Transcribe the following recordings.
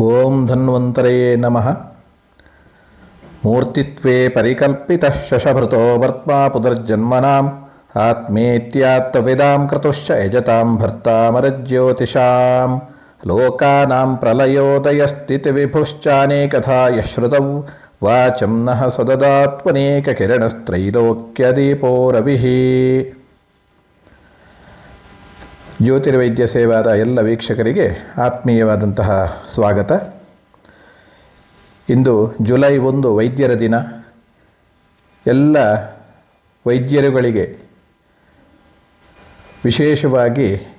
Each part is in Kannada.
ఓం ధన్వంతరే నమ. మూర్తిత్వే పరికల్పిత శశభృతో భర్త్వా పునర్జన్మనాం. ఆత్మేత్యాత్వవిదాం క్రతుశ్చ యజతాం భర్తామరజ్యోతిషాం. లోకానాం ప్రళయోదయస్థితి విభుశ్చానేకథా యశ్రుతౌ. వాచం నః సదదాత్మనేకకిరణస్త్రైలోక్యదీపో రవిः. ಜ್ಯೋತಿರ್ವೈದ್ಯ ಸೇವಾದ ಎಲ್ಲ ವೀಕ್ಷಕರಿಗೆ ಆತ್ಮೀಯವಾದಂತಹ ಸ್ವಾಗತ. ಇಂದು ಜುಲೈ ಒಂದು ವೈದ್ಯರ ದಿನ. ಎಲ್ಲ ವೈದ್ಯರುಗಳಿಗೆ ವಿಶೇಷವಾಗಿ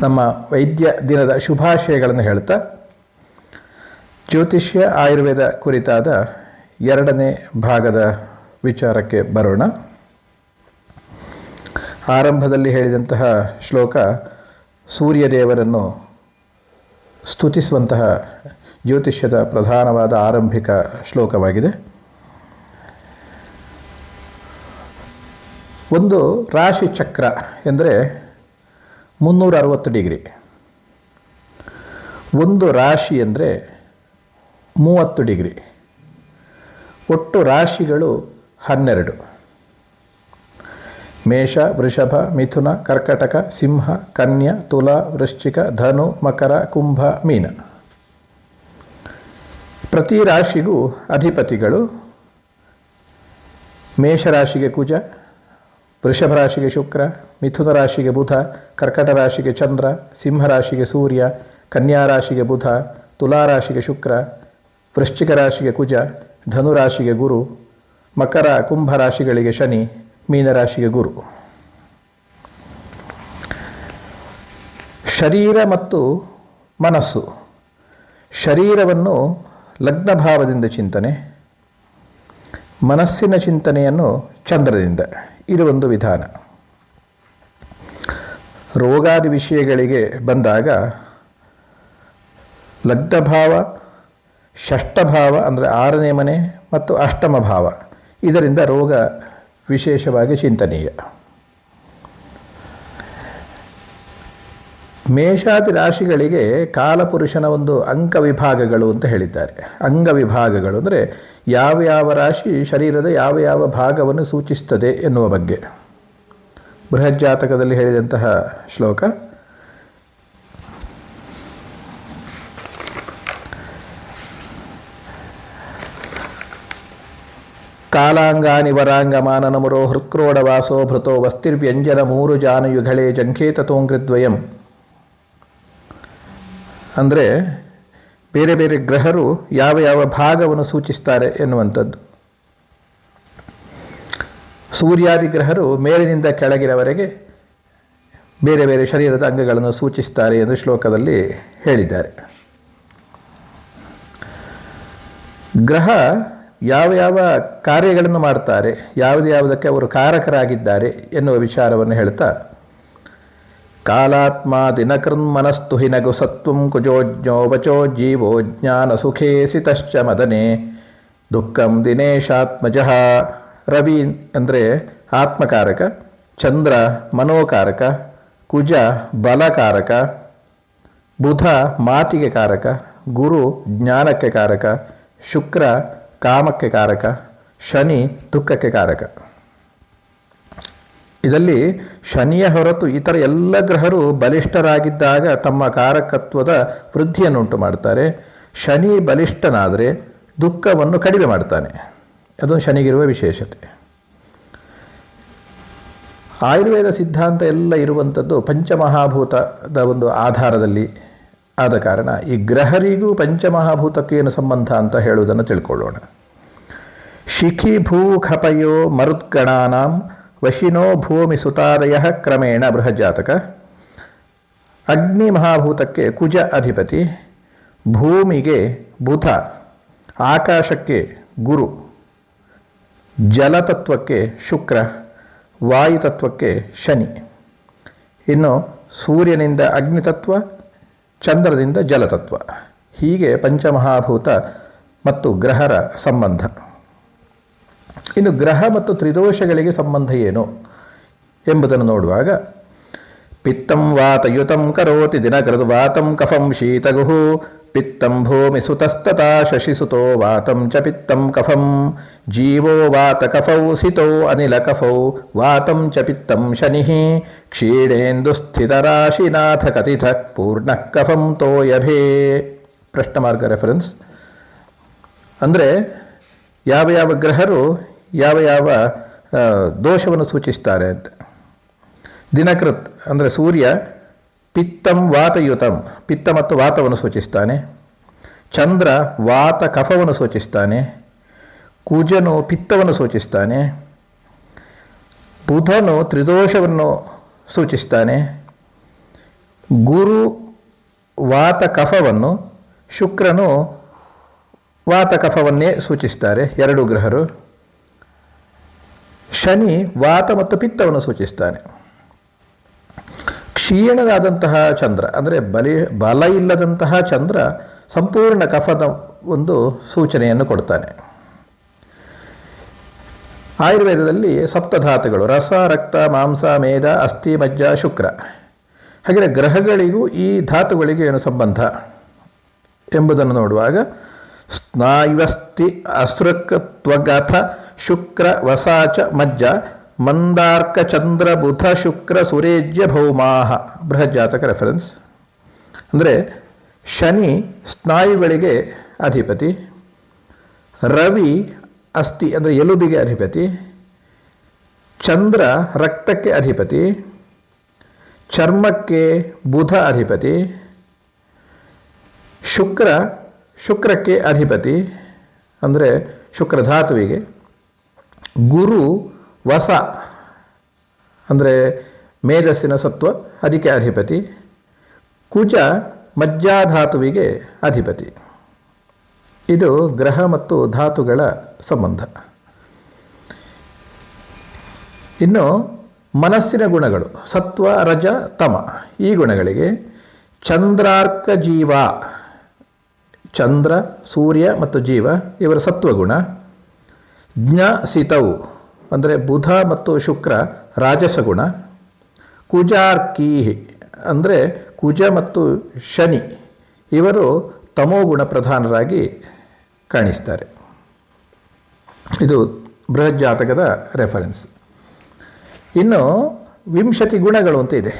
ನಮ್ಮ ವೈದ್ಯ ದಿನದ ಶುಭಾಶಯಗಳನ್ನು ಹೇಳ್ತಾ, ಜ್ಯೋತಿಷ್ಯ ಆಯುರ್ವೇದ ಕುರಿತಾದ ಎರಡನೇ ಭಾಗದ ವಿಚಾರಕ್ಕೆ ಬರೋಣ. ಆರಂಭದಲ್ಲಿ ಹೇಳಿದಂತಹ ಶ್ಲೋಕ, ಸೂರ್ಯದೇವರನ್ನು ಸ್ತುತಿಸುವಂತಹ ಜ್ಯೋತಿಷ್ಯದ ಪ್ರಧಾನವಾದ ಆರಂಭಿಕ ಶ್ಲೋಕವಾಗಿದೆ. ಒಂದು ರಾಶಿ ಚಕ್ರ ಎಂದರೆ ಮುನ್ನೂರ ಅರವತ್ತು ಡಿಗ್ರಿ. ಒಂದು ರಾಶಿ ಅಂದರೆ ಮೂವತ್ತು ಡಿಗ್ರಿ. ಒಟ್ಟು ರಾಶಿಗಳು ಹನ್ನೆರಡು. ಮೇಷ, ವೃಷಭ, ಮಿಥುನ, ಕರ್ಕಟಕ, ಸಿಂಹ, ಕನ್ಯಾ, ತುಲಾ, ವೃಶ್ಚಿಕ, ಧನು, ಮಕರ, ಕುಂಭ, ಮೀನ. ಪ್ರತಿ ರಾಶಿಗೂ ಅಧಿಪತಿಗಳು ಮೇಷರಾಶಿಗೆ ಕುಜ, ವೃಷಭ ರಾಶಿಗೆ ಶುಕ್ರ, ಮಿಥುನ ರಾಶಿಗೆ ಬುಧ, ಕರ್ಕಟ ರಾಶಿಗೆ ಚಂದ್ರ, ಸಿಂಹ ರಾಶಿಗೆ ಸೂರ್ಯ, ಕನ್ಯಾ ರಾಶಿಗೆ ಬುಧ, ತುಲಾ ರಾಶಿಗೆ ಶುಕ್ರ, ವೃಶ್ಚಿಕ ರಾಶಿಗೆ ಕುಜ, ಧನು ರಾಶಿಗೆ ಗುರು, ಮಕರ, ಕುಂಭ ರಾಶಿಗಳಿಗೆ ಶನಿ ಮೀನರಾಶಿಗೆ ಗುರು. ಶರೀರ ಮತ್ತು ಮನಸ್ಸು. ಶರೀರವನ್ನು ಲಗ್ನ ಭಾವದಿಂದ ಚಿಂತನೆ, ಮನಸ್ಸಿನ ಚಿಂತನೆಯನ್ನು ಚಂದ್ರದಿಂದ. ಇದು ಒಂದು ವಿಧಾನ. ರೋಗಾದಿ ವಿಷಯಗಳಿಗೆ ಬಂದಾಗ ಲಗ್ನಭಾವ ಷಷ್ಠಭಾವ ಅಂದರೆ ಆರನೇ ಮನೆ ಮತ್ತು ಅಷ್ಟಮ ಭಾವ. ಇದರಿಂದ ರೋಗ ವಿಶೇಷವಾಗಿ ಚಿಂತನೀಯ. ಮೇಷಾದಿ ರಾಶಿಗಳಿಗೆ ಕಾಲಪುರುಷನ ಒಂದು ಅಂಕ ವಿಭಾಗಗಳು ಅಂತ ಹೇಳಿದ್ದಾರೆ. ಅಂಗ ವಿಭಾಗಗಳು ಅಂದರೆ ಯಾವ ಯಾವ ರಾಶಿ ಶರೀರದ ಯಾವ ಯಾವ ಭಾಗವನ್ನು ಸೂಚಿಸ್ತದೆ ಎನ್ನುವ ಬಗ್ಗೆ. ಬೃಹಜ್ಜಾತಕದಲ್ಲಿ ಹೇಳಿದಂತಹ ಶ್ಲೋಕ ಕಾಲಾಂಗಾನಿ ವರಾಂಗಮಾನನಮುರೋ ಹೃತ್ಕ್ರೋಡವಾಸೋ ಭೃತೋ ವಸ್ತಿರ್ವ್ಯಂಜನ ಮೂರು ಜಾನಯುಗಳೇ ಜಂಖೇತತೋಂಗ್ರಿದ್ವಯಂ ಅಂದರೆ ಬೇರೆ ಬೇರೆ ಗ್ರಹರು ಯಾವ ಯಾವ ಭಾಗವನ್ನು ಸೂಚಿಸ್ತಾರೆ ಎನ್ನುವಂಥದ್ದು. ಸೂರ್ಯಾದಿ ಗ್ರಹರು ಮೇಲಿನಿಂದ ಕೆಳಗಿನವರೆಗೆ ಬೇರೆ ಬೇರೆ ಶರೀರದ ಅಂಗಗಳನ್ನು ಸೂಚಿಸ್ತಾರೆ ಎಂದು ಶ್ಲೋಕದಲ್ಲಿ ಹೇಳಿದ್ದಾರೆ. ಗ್ರಹ ಯಾವ ಯಾವ ಕಾರ್ಯಗಳನ್ನು ಮಾಡ್ತಾರೆ, ಯಾವುದು ಯಾವುದಕ್ಕೆ ಅವರು ಕಾರಕರಾಗಿದ್ದಾರೆ ಎನ್ನುವ ವಿಚಾರವನ್ನು ಹೇಳ್ತಾ, ಕಾಲಾತ್ಮ ದಿನಕೃನ್ಮನಸ್ತು ಹಿನಗು ಸತ್ವಂ ಕುಜೋಜ್ಞೋ ವಚೋ ಜೀವೋ ಜ್ಞಾನ ಸುಖೇ ಸಿತಶ್ಚ ಮದನೆ, ದುಃಖಂ ದಿನೇಶಾತ್ಮಜಃ. ರವಿ ಅಂದರೆ ಆತ್ಮಕಾರಕ, ಚಂದ್ರ ಮನೋಕಾರಕ, ಕುಜ ಬಲಕಾರಕ, ಬುಧ ಮಾತಿಗೆ ಕಾರಕ, ಗುರು ಜ್ಞಾನಕ್ಕೆ ಕಾರಕ, ಶುಕ್ರ ಕಾಮಕ್ಕೆ ಕಾರಕ, ಶನಿ ದುಃಖಕ್ಕೆ ಕಾರಕ. ಇದರಲ್ಲಿ ಶನಿಯ ಹೊರತು ಇತರ ಎಲ್ಲ ಗ್ರಹರು ಬಲಿಷ್ಠರಾಗಿದ್ದಾಗ ತಮ್ಮ ಕಾರಕತ್ವದ ವೃದ್ಧಿಯನ್ನುಂಟು ಮಾಡ್ತಾರೆ ಶನಿ ಬಲಿಷ್ಠನಾದರೆ ದುಃಖವನ್ನು ಕಡಿಮೆ ಮಾಡ್ತಾನೆ ಅದು ಶನಿಗಿರುವ ವಿಶೇಷತೆ. ಆಯುರ್ವೇದ ಸಿದ್ಧಾಂತ ಎಲ್ಲ ಇರುವಂಥದ್ದು ಪಂಚಮಹಾಭೂತದ ಒಂದು ಆಧಾರದಲ್ಲಿ ಆದ ಕಾರಣ ಈ ಗ್ರಹರಿಗೂ ಪಂಚಮಹಾಭೂತಕ್ಕೂ ಏನು ಸಂಬಂಧ ಅಂತ ಹೇಳುವುದನ್ನು ತಿಳ್ಕೊಳ್ಳೋಣ. ಶಿಖಿ ಭೂಖಪಯೋ ಮರುದ್ಗಣಾನಾಂ ವಶಿನೋ ಭೂಮಿ ಸುತಾದಯ ಕ್ರಮೇಣ ಬೃಹಜಾತಕ ಅಗ್ನಿ ಮಹಾಭೂತಕ್ಕೆ ಕುಜ ಅಧಿಪತಿ. ಭೂಮಿಗೆ ಬುಧ. ಆಕಾಶಕ್ಕೆ ಗುರು. ಜಲತತ್ವಕ್ಕೆ ಶುಕ್ರ. ವಾಯುತತ್ವಕ್ಕೆ ಶನಿ. ಇನ್ನು ಸೂರ್ಯನಿಂದ ಅಗ್ನಿತತ್ವ ಚಂದ್ರದಿಂದ ಜಲತತ್ವ. ಹೀಗೆ ಪಂಚಮಹಾಭೂತ ಮತ್ತು ಗ್ರಹರ ಸಂಬಂಧ. ಇನ್ನು ಗ್ರಹ ಮತ್ತು ತ್ರಿದೋಷಗಳಿಗೆ ಸಂಬಂಧ ಏನು ಎಂಬುದನ್ನು ನೋಡುವಾಗ, ಪಿತ್ತಂ ವಾತಯುತಂ ಕರೋತಿ ದಿನಕೃದು ವಾತಂ ಕಫಂ ಶೀತಗುಃ ಪಿತ್ತಂ ಭೂಮಿ ಸುತಸ್ತತಾ ಶಶಿಸುತೋ ವಾತಂ ಚ ಪಿತ್ತಂ ಕಫಂ. ಜೀವೋ ವಾತ ಕಫೌ ಸಿತೋ ಅನಿಲಕಫೌ ವಾತಂ ಚ ಪಿತ್ತಂ ಶನಿ. ಕ್ಷೀಣೇಂದು ಸ್ಥಿತರಾಶಿನಾಥ ಕಥಿತ ಪೂರ್ಣ ಕಫಂ ತೋಯಭೇ ಪ್ರಶ್ನಮಾರ್ಗ ರೆಫರೆನ್ಸ್. ಅಂದರೆ ಯಾವ ಯಾವ ಗ್ರಹರು ಯಾವ ಯಾವ ದೋಷವನ್ನು ಸೂಚಿಸ್ತಾರೆ ಅಂತ. ದಿನಕೃತ್ ಅಂದರೆ ಸೂರ್ಯ ಪಿತ್ತಂ ವಾತಯುತಂ, ಪಿತ್ತ ಮತ್ತು ವಾತವನ್ನು ಸೂಚಿಸ್ತಾನೆ. ಚಂದ್ರ ವಾತ ಕಫವನ್ನು ಸೂಚಿಸ್ತಾನೆ. ಕುಜನು ಪಿತ್ತವನ್ನು ಸೂಚಿಸ್ತಾನೆ. ಬುಧನು ತ್ರಿದೋಷವನ್ನು ಸೂಚಿಸ್ತಾನೆ. ಗುರು ವಾತ ಕಫವನ್ನು, ಶುಕ್ರನು ವಾತ ಕಫವನ್ನೇ ಸೂಚಿಸ್ತಾರೆ, ಎರಡು ಗ್ರಹರು. ಶನಿ ವಾತ ಮತ್ತು ಪಿತ್ತವನ್ನು ಸೂಚಿಸ್ತಾನೆ. ಕ್ಷೀಣನಾದಂತಹ ಚಂದ್ರ, ಅಂದರೆ ಬಲಿ, ಬಲ ಇಲ್ಲದಂತಹ ಚಂದ್ರ ಸಂಪೂರ್ಣ ಕಫದ ಒಂದು ಸೂಚನೆಯನ್ನು ಕೊಡ್ತಾನೆ. ಆಯುರ್ವೇದದಲ್ಲಿ ಸಪ್ತಧಾತುಗಳು, ರಸ, ರಕ್ತ, ಮಾಂಸ ಮೇಧ ಅಸ್ಥಿ, ಮಜ್ಜ, ಶುಕ್ರ. ಹಾಗೆ ಗ್ರಹಗಳಿಗೂ ಈ ಧಾತುಗಳಿಗೂ ಏನು ಸಂಬಂಧ ಎಂಬುದನ್ನು ನೋಡುವಾಗ, ಸ್ನಾಯುವಸ್ತಿ ಅಸೃಕ್ತ್ವಗಥ ಶುಕ್ರ ವಸಾಚ ಮಜ್ಜ ಮಂದಾರ್ಕ ಚಂದ್ರ ಬುಧ ಶುಕ್ರ ಸುರೇಜ್ಯ ಭೌಮಾಹ. ಬೃಹಜ್ಜಾತಕ ರೆಫರೆನ್ಸ್ ಅಂದರೆ ಶನಿ ಸ್ನಾಯುಗಳಿಗೆ ಅಧಿಪತಿ, ರವಿ ಅಸ್ಥಿ ಅಂದರೆ ಎಲುಬಿಗೆ ಅಧಿಪತಿ, ಚಂದ್ರ ರಕ್ತಕ್ಕೆ ಅಧಿಪತಿ, ಚರ್ಮಕ್ಕೆ ಬುಧ ಅಧಿಪತಿ, ಶುಕ್ರ ಶುಕ್ರಕ್ಕೆ ಅಧಿಪತಿ, ಅಂದರೆ ಶುಕ್ರಧಾತುವಿಗೆ ಗುರು ವಸ ಅಂದರೆ ಮೇಧಸ್ಸಿನ ಸತ್ವ ಅದಕ್ಕೆ ಅಧಿಪತಿ, ಕುಜ ಮಜ್ಜಾಧಾತುವಿಗೆ ಅಧಿಪತಿ. ಇದು ಗ್ರಹ ಮತ್ತು ಧಾತುಗಳ ಸಂಬಂಧ. ಇನ್ನು ಮನಸ್ಸಿನ ಗುಣಗಳು, ಸತ್ವ, ರಜ, ತಮ. ಈ ಗುಣಗಳಿಗೆ ಚಂದ್ರಾರ್ಕ ಜೀವ, ಚಂದ್ರ, ಸೂರ್ಯ ಮತ್ತು ಜೀವ, ಇವರ ಸತ್ವಗುಣ. ಜ್ಞ ಸಿತವು ಅಂದರೆ ಬುಧ ಮತ್ತು ಶುಕ್ರ ರಾಜಸ ಗುಣ ಕುಜಾರ್ಕೀಹಿ ಅಂದರೆ ಕುಜ ಮತ್ತು ಶನಿ, ಇವರು ತಮೋಗುಣ ಪ್ರಧಾನರಾಗಿ ಕಾಣಿಸ್ತಾರೆ. ಇದು ಬೃಹಜ್ಜಾತಕದ ರೆಫರೆನ್ಸ್ ಇನ್ನು ವಿಂಶತಿ ಗುಣಗಳು ಅಂತ ಇದೆ.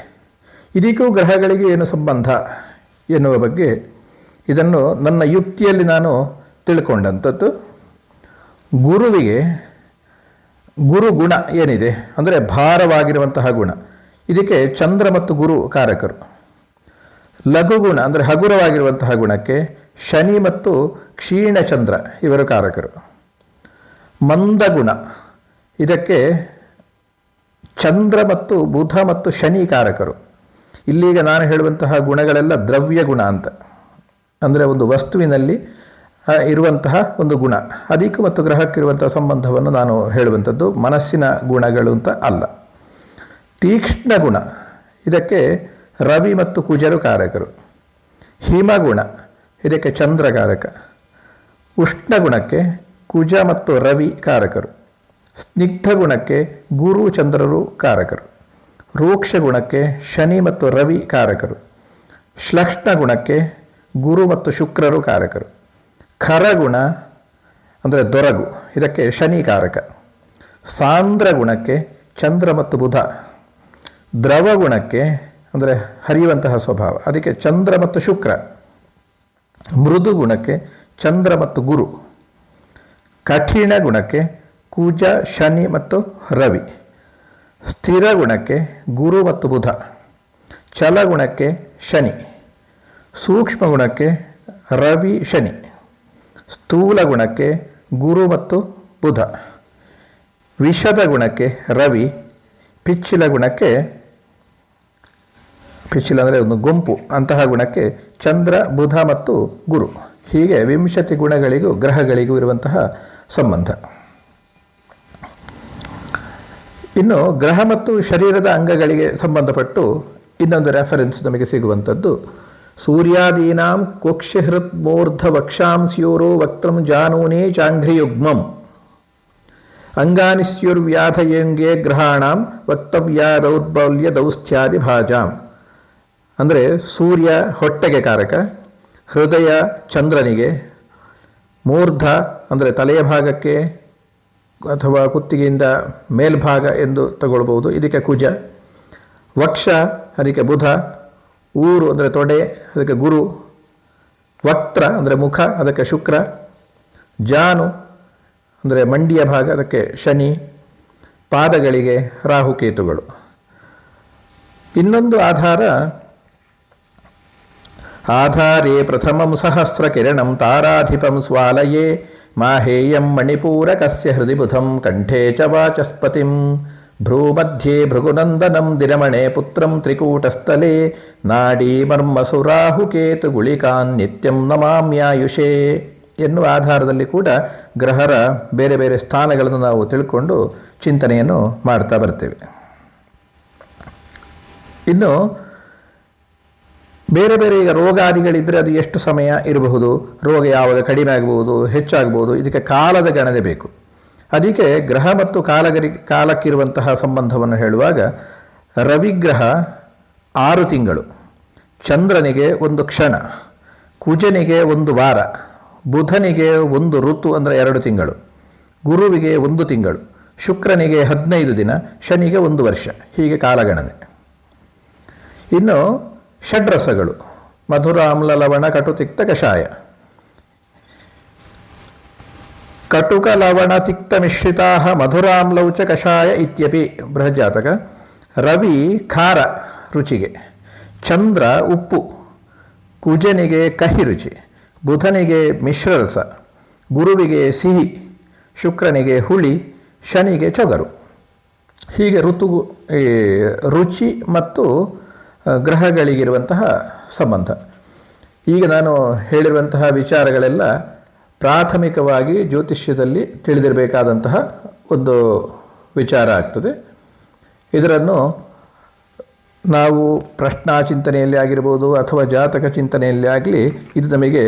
ಇದಕ್ಕೂ ಗ್ರಹಗಳಿಗೆ ಏನು ಸಂಬಂಧ ಎನ್ನುವ ಬಗ್ಗೆ ಇದನ್ನು ನನ್ನ ಯುಕ್ತಿಯಲ್ಲಿ ನಾನು ತಿಳ್ಕೊಂಡಂಥದ್ದು. ಗುರುವಿಗೆ ಗುರು ಗುಣ ಏನಿದೆ? ಅಂದರೆ ಭಾರವಾಗಿರುವಂತಹ ಗುಣ. ಇದಕ್ಕೆ ಚಂದ್ರ ಮತ್ತು ಗುರು ಕಾರಕರು. ಲಘುಗುಣ ಅಂದರೆ ಹಗುರವಾಗಿರುವಂತಹ ಗುಣಕ್ಕೆ ಶನಿ ಮತ್ತು ಕ್ಷೀಣ ಚಂದ್ರ ಇವರು ಕಾರಕರು. ಮಂದಗುಣ, ಇದಕ್ಕೆ ಚಂದ್ರ ಮತ್ತು ಬುಧ ಮತ್ತು ಶನಿ ಕಾರಕರು. ಇಲ್ಲಿಗ ನಾನು ಹೇಳುವಂತಹ ಗುಣಗಳೆಲ್ಲ ದ್ರವ್ಯ ಗುಣ ಅಂತ. ಅಂದರೆ ಒಂದು ವಸ್ತುವಿನಲ್ಲಿ ಇರುವಂತಹ ಒಂದು ಗುಣ. ಅಧಿಕ ಮತ್ತು ಗ್ರಹಕ್ಕಿರುವಂತಹ ಸಂಬಂಧವನ್ನು ನಾನು ಹೇಳುವಂಥದ್ದು ಮನಸ್ಸಿನ ಗುಣಗಳು ಅಂತ ಅಲ್ಲ. ತೀಕ್ಷ್ಣ ಗುಣ. ಇದಕ್ಕೆ ರವಿ ಮತ್ತು ಕುಜರು ಕಾರಕರು. ಹಿಮಗುಣ. ಇದಕ್ಕೆ ಚಂದ್ರಕಾರಕ. ಉಷ್ಣ ಗುಣಕ್ಕೆ ಕುಜ ಮತ್ತು ರವಿ ಕಾರಕರು. ಸ್ನಿಗ್ಧ ಗುಣಕ್ಕೆ ಗುರು ಚಂದ್ರರು ಕಾರಕರು. ರೂಕ್ಷ ಗುಣಕ್ಕೆ ಶನಿ ಮತ್ತು ರವಿ ಕಾರಕರು. ಶ್ಲಕ್ಷ್ಣ ಗುಣಕ್ಕೆ ಗುರು ಮತ್ತು ಶುಕ್ರರು ಕಾರಕರು. ಖರಗುಣ ಅಂದರೆ ದೊರಗು. ಇದಕ್ಕೆ ಶನಿ ಕಾರಕ ಸಾಂದ್ರ ಗುಣಕ್ಕೆ ಚಂದ್ರ ಮತ್ತು ಬುಧ. ದ್ರವ ಗುಣಕ್ಕೆ ಅಂದರೆ ಹರಿಯುವಂತಹ ಸ್ವಭಾವ. ಅದಕ್ಕೆ ಚಂದ್ರ ಮತ್ತು ಶುಕ್ರ. ಮೃದು ಗುಣಕ್ಕೆ ಚಂದ್ರ ಮತ್ತು ಗುರು. ಕಠಿಣ ಗುಣಕ್ಕೆ ಕುಜ, ಶನಿ ಮತ್ತು ರವಿ. ಸ್ಥಿರ ಗುಣಕ್ಕೆ ಗುರು ಮತ್ತು ಬುಧ. ಚಲಗುಣಕ್ಕೆ ಶನಿ. ಸೂಕ್ಷ್ಮ ಗುಣಕ್ಕೆ ರವಿ, ಶನಿ. ಸ್ಥೂಲ ಗುಣಕ್ಕೆ ಗುರು ಮತ್ತು ಬುಧ. ವಿಷದ ಗುಣಕ್ಕೆ ರವಿ, ಪಿಚ್ಚಿಲ ಗುಣಕ್ಕೆ ಪಿಚ್ಚಿಲ ಅಂದರೆ ಒಂದು ಗುಂಪು. ಅಂತಹ ಗುಣಕ್ಕೆ ಚಂದ್ರ, ಬುಧ ಮತ್ತು ಗುರು. ಹೀಗೆ ವಿಂಶತಿ ಗುಣಗಳಿಗೂ ಗ್ರಹಗಳಿಗೂ ಇರುವಂತಹ ಸಂಬಂಧ. ಇನ್ನು ಗ್ರಹ ಮತ್ತು ಶರೀರದ ಅಂಗಗಳಿಗೆ ಸಂಬಂಧಪಟ್ಟು ಇನ್ನೊಂದು ರೆಫರೆನ್ಸ್ ನಮಗೆ ಸಿಗುವಂಥದ್ದು ಸೂರ್ಯಾದೀನಾಂ ಕೋಕ್ಷಹೃತ್ ಮೂರ್ಧ ವಕ್ಷಾಂಸ್ಯೂರೋ ವಕ್ತಂ ಜಾನೂನೇ ಚಾಂಘ್ರಿಯುಗ್ಮಂ. ಅಂಗಾನಿಸ್ಯುರ್ವ್ಯಾಧಯಂಗೆ ಗ್ರಹಾಣಾಂ ವಕ್ತವ್ಯ ದೌರ್ಬಲ್ಯ ದೌಸ್ಥ್ಯಾದಿ ಭಾಜಾಂ ಅಂದರೆ ಸೂರ್ಯ ಹೊಟ್ಟೆಗೆ ಕಾರಕ, ಹೃದಯ ಚಂದ್ರನಿಗೆ, ಮೂರ್ಧ ಅಂದರೆ ತಲೆಯ ಭಾಗಕ್ಕೆ ಅಥವಾ ಕುತ್ತಿಗೆಯಿಂದ ಮೇಲ್ಭಾಗ ಎಂದು ತಗೊಳ್ಬೋದು ಇದಕ್ಕೆ ಕುಜ, ವಕ್ಷ ಅದಕ್ಕೆ ಬುಧ ಊರು ಅಂದರೆ ತೊಡೆ, ಅದಕ್ಕೆ ಗುರು ವಕ್ತ್ರ ಅಂದರೆ ಮುಖ, ಅದಕ್ಕೆ ಶುಕ್ರ, ಜಾನು ಅಂದರೆ ಮಂಡಿಯ ಭಾಗ, ಅದಕ್ಕೆ ಶನಿ, ಪಾದಗಳಿಗೆ ರಾಹುಕೇತುಗಳು ಇನ್ನೊಂದು ಆಧಾರ, ಆಧಾರೇ ಪ್ರಥಮಂ ಸಹಸ್ರ ಕಿರಣಂ ತಾರಾಧಿಪಂ ಸ್ವಾಲಯೇ, ಮಾಹೇಯಂ ಮಣಿಪೂರಕಸ್ಯ ಹೃದಿ ಬುಧಂ ಕಂಠೇ ಚ ವಾಚಸ್ಪತಿಂ. ಭ್ರೂಮಧ್ಯೆ ಭೃಗುನಂದನಂ ದಿನಮಣೆ ಪುತ್ರಂ ತ್ರಿಕೂಟಸ್ಥಲೆ, ನಾಡೀ ಮರ್ಮಸುರಾಹುಕೇತು ಗುಳಿಕಾನ್ ನಿತ್ಯಂ ನಮಾಮ್ಯಾಯುಷೇ ಎನ್ನುವ ಆಧಾರದಲ್ಲಿ ಕೂಡ ಗ್ರಹರ ಬೇರೆ ಬೇರೆ ಸ್ಥಾನಗಳನ್ನು ನಾವು ತಿಳ್ಕೊಂಡು ಚಿಂತನೆಯನ್ನು ಮಾಡ್ತಾ ಬರ್ತೇವೆ. ಇನ್ನು ಬೇರೆ ಬೇರೆ ಈಗ ರೋಗಾದಿಗಳಿದ್ದರೆ ಅದು ಎಷ್ಟು ಸಮಯ ಇರಬಹುದು? ರೋಗ ಯಾವಾಗ ಕಡಿಮೆ ಆಗ್ಬೋದು ಹೆಚ್ಚಾಗಬಹುದು? ಇದಕ್ಕೆ ಕಾಲದ ಗಣನೆ ಬೇಕು. ಅದಕ್ಕೆ ಗ್ರಹ ಮತ್ತು ಕಾಲಗರಿ ಕಾಲಕ್ಕಿರುವಂತಹ ಸಂಬಂಧವನ್ನು ಹೇಳುವಾಗ ರವಿಗ್ರಹ ಆರು ತಿಂಗಳು, ಚಂದ್ರನಿಗೆ ಒಂದು ಕ್ಷಣ, ಕುಜನಿಗೆ ಒಂದು ವಾರ, ಬುಧನಿಗೆ ಒಂದು ಋತು ಅಂದರೆ ಎರಡು ತಿಂಗಳು, ಗುರುವಿಗೆ ಒಂದು ತಿಂಗಳು, ಶುಕ್ರನಿಗೆ ಹದಿನೈದು ದಿನ, ಶನಿಗೆ ಒಂದು ವರ್ಷ, ಹೀಗೆ ಕಾಲಗಣನೆ. ಇನ್ನು ಷಡ್ರಸಗಳು, ಮಧುರ ಆಮ್ಲ ಲವಣ ಕಟು, ತಿಕ್ತ, ಕಷಾಯ. ಕಟುಕ ಲವಣ ತಿಕ್ತ ಮಿಶ್ರಿತಾ ಮಧುರಾಮ್ಲೌ ಚ ಕಷಾಯ ಇತ್ಯಪಿ ಬೃಹಜಾತಕ ರವಿ ಖಾರ ರುಚಿಗೆ ಚಂದ್ರ ಉಪ್ಪು ಕುಜನಿಗೆ ಕಹಿ ರುಚಿ ಬುಧನಿಗೆ ಮಿಶ್ರರಸ ಗುರುವಿಗೆ ಸಿಹಿ ಶುಕ್ರನಿಗೆ ಹುಳಿ ಶನಿಗೆ ಚೊಗರು ಹೀಗೆ ಋತು ರುಚಿ ಮತ್ತು ಗ್ರಹಗಳಿಗಿರುವಂತಹ ಸಂಬಂಧ. ಈಗ ನಾನು ಹೇಳಿರುವಂತಹ ವಿಚಾರಗಳೆಲ್ಲ ಪ್ರಾಥಮಿಕವಾಗಿ ಜ್ಯೋತಿಷ್ಯದಲ್ಲಿ ತಿಳಿದಿರಬೇಕಾದಂತಹ ಒಂದು ವಿಚಾರ ಆಗ್ತದೆ. ಇದರನ್ನು ನಾವು ಪ್ರಶ್ನಾ ಚಿಂತನೆಯಲ್ಲಿ ಆಗಿರ್ಬೋದು ಅಥವಾ ಜಾತಕ ಚಿಂತನೆಯಲ್ಲಿ ಆಗಲಿ ಇದು ನಮಗೆ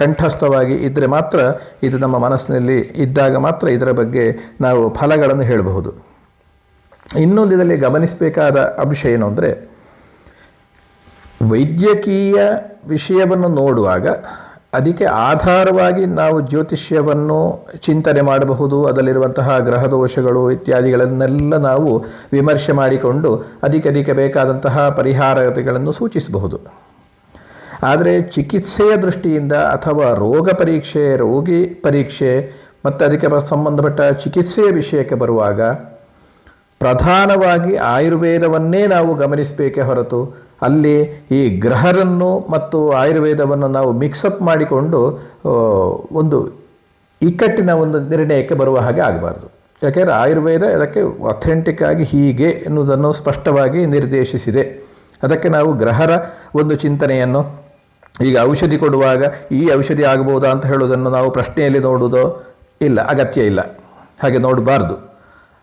ಕಂಠಸ್ಥವಾಗಿ ಇದ್ದರೆ ಮಾತ್ರ, ಇದು ನಮ್ಮ ಮನಸ್ಸಿನಲ್ಲಿ ಇದ್ದಾಗ ಮಾತ್ರ ಇದರ ಬಗ್ಗೆ ನಾವು ಫಲಗಳನ್ನು ಹೇಳಬಹುದು. ಇನ್ನೊಂದು ಇದರಲ್ಲಿ ಗಮನಿಸಬೇಕಾದ ಅಂಶ ಏನು ಅಂದರೆ, ವೈದ್ಯಕೀಯ ವಿಷಯವನ್ನು ನೋಡುವಾಗ ಅದಕ್ಕೆ ಆಧಾರವಾಗಿ ನಾವು ಜ್ಯೋತಿಷ್ಯವನ್ನು ಚಿಂತನೆ ಮಾಡಬಹುದು, ಅದರಲ್ಲಿರುವಂತಹ ಗ್ರಹದೋಷಗಳು ಇತ್ಯಾದಿಗಳನ್ನೆಲ್ಲ ನಾವು ವಿಮರ್ಶೆ ಮಾಡಿಕೊಂಡು ಅದಕ್ಕೆ ಬೇಕಾದಂತಹ ಪರಿಹಾರತೆಗಳನ್ನು ಸೂಚಿಸಬಹುದು. ಆದರೆ ಚಿಕಿತ್ಸೆಯ ದೃಷ್ಟಿಯಿಂದ ಅಥವಾ ರೋಗ ಪರೀಕ್ಷೆ, ರೋಗಿ ಪರೀಕ್ಷೆ ಮತ್ತು ಅದಕ್ಕೆ ಸಂಬಂಧಪಟ್ಟ ಚಿಕಿತ್ಸೆಯ ವಿಷಯಕ್ಕೆ ಬರುವಾಗ ಪ್ರಧಾನವಾಗಿ ಆಯುರ್ವೇದವನ್ನೇ ನಾವು ಗಮನಿಸಬೇಕೇ ಹೊರತು ಅಲ್ಲಿ ಈ ಗ್ರಹರನ್ನು ಮತ್ತು ಆಯುರ್ವೇದವನ್ನು ನಾವು ಮಿಕ್ಸಪ್ ಮಾಡಿಕೊಂಡು ಒಂದು ಇಕ್ಕಟ್ಟಿನ ಒಂದು ನಿರ್ಣಯಕ್ಕೆ ಬರುವ ಹಾಗೆ ಆಗಬಾರ್ದು. ಯಾಕೆಂದರೆ ಆಯುರ್ವೇದ ಅದಕ್ಕೆ ಅಥೆಂಟಿಕ್ ಆಗಿ ಹೀಗೆ ಎನ್ನುವುದನ್ನು ಸ್ಪಷ್ಟವಾಗಿ ನಿರ್ದೇಶಿಸಿದೆ. ಅದಕ್ಕೆ ನಾವು ಗ್ರಹರ ಒಂದು ಚಿಂತನೆಯನ್ನು, ಈಗ ಔಷಧಿ ಕೊಡುವಾಗ ಈ ಔಷಧಿ ಆಗಬಹುದಾ ಅಂತ ಹೇಳುವುದನ್ನು ನಾವು ಪ್ರಶ್ನೆಯಲ್ಲಿ ನೋಡುವುದೋ ಇಲ್ಲ, ಅಗತ್ಯ ಇಲ್ಲ. ಹಾಗೆ ನೋಡಬಾರ್ದು.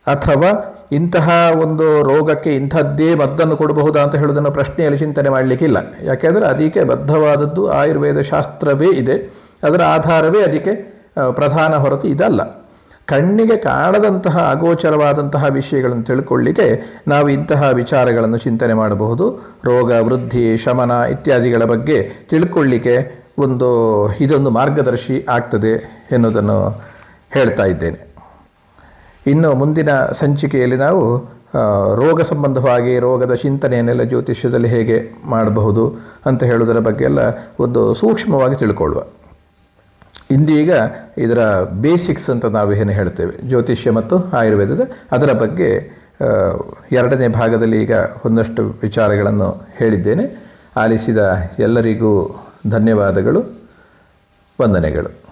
ಅಥವಾ ಇಂತಹ ಒಂದು ರೋಗಕ್ಕೆ ಇಂಥದ್ದೇ ಮದ್ದನ್ನು ಕೊಡಬಹುದಾ ಅಂತ ಹೇಳೋದನ್ನು ಪ್ರಶ್ನೆಯಲ್ಲಿ ಚಿಂತನೆ ಮಾಡಲಿಕ್ಕಿಲ್ಲ ಯಾಕೆಂದರೆ ಅದಕ್ಕೆ ಬದ್ಧವಾದದ್ದು ಆಯುರ್ವೇದ ಶಾಸ್ತ್ರವೇ ಇದೆ. ಅದರ ಆಧಾರವೇ ಅದಕ್ಕೆ ಪ್ರಧಾನ ಹೊರತು ಇದಲ್ಲ. ಕಣ್ಣಿಗೆ ಕಾಣದಂತಹ ಅಗೋಚರವಾದಂತಹ ವಿಷಯಗಳನ್ನು ತಿಳ್ಕೊಳ್ಳಿಕ್ಕೆ ನಾವು ಇಂತಹ ವಿಚಾರಗಳನ್ನು ಚಿಂತನೆ ಮಾಡಬಹುದು. ರೋಗ, ವೃದ್ಧಿ, ಶಮನ ಇತ್ಯಾದಿಗಳ ಬಗ್ಗೆ ತಿಳ್ಕೊಳ್ಳಿಕ್ಕೆ ಒಂದು, ಇದೊಂದು ಮಾರ್ಗದರ್ಶಿ ಆಗ್ತದೆ ಎನ್ನುವುದನ್ನು ಹೇಳ್ತಾ ಇದ್ದೇನೆ. ಇನ್ನು ಮುಂದಿನ ಸಂಚಿಕೆಯಲ್ಲಿ ನಾವು ರೋಗ ಸಂಬಂಧವಾಗಿ, ರೋಗದ ಚಿಂತನೆಯನ್ನೆಲ್ಲ ಜ್ಯೋತಿಷ್ಯದಲ್ಲಿ ಹೇಗೆ ಮಾಡಬಹುದು ಅಂತ ಹೇಳೋದರ ಬಗ್ಗೆ ಎಲ್ಲ ಒಂದು ಸೂಕ್ಷ್ಮವಾಗಿ ತಿಳ್ಕೊಳ್ಳುವ. ಇಂದೀಗ ಇದರ ಬೇಸಿಕ್ಸ್ ಅಂತ ನಾವು ಏನು ಹೇಳ್ತೇವೆ, ಜ್ಯೋತಿಷ್ಯ ಮತ್ತು ಆಯುರ್ವೇದದ ಅದರ ಬಗ್ಗೆ ಎರಡನೇ ಭಾಗದಲ್ಲಿ ಈಗ ಒಂದಷ್ಟು ವಿಚಾರಗಳನ್ನು ಹೇಳಿದ್ದೇನೆ. ಆಲಿಸಿದ ಎಲ್ಲರಿಗೂ ಧನ್ಯವಾದಗಳು, ವಂದನೆಗಳು.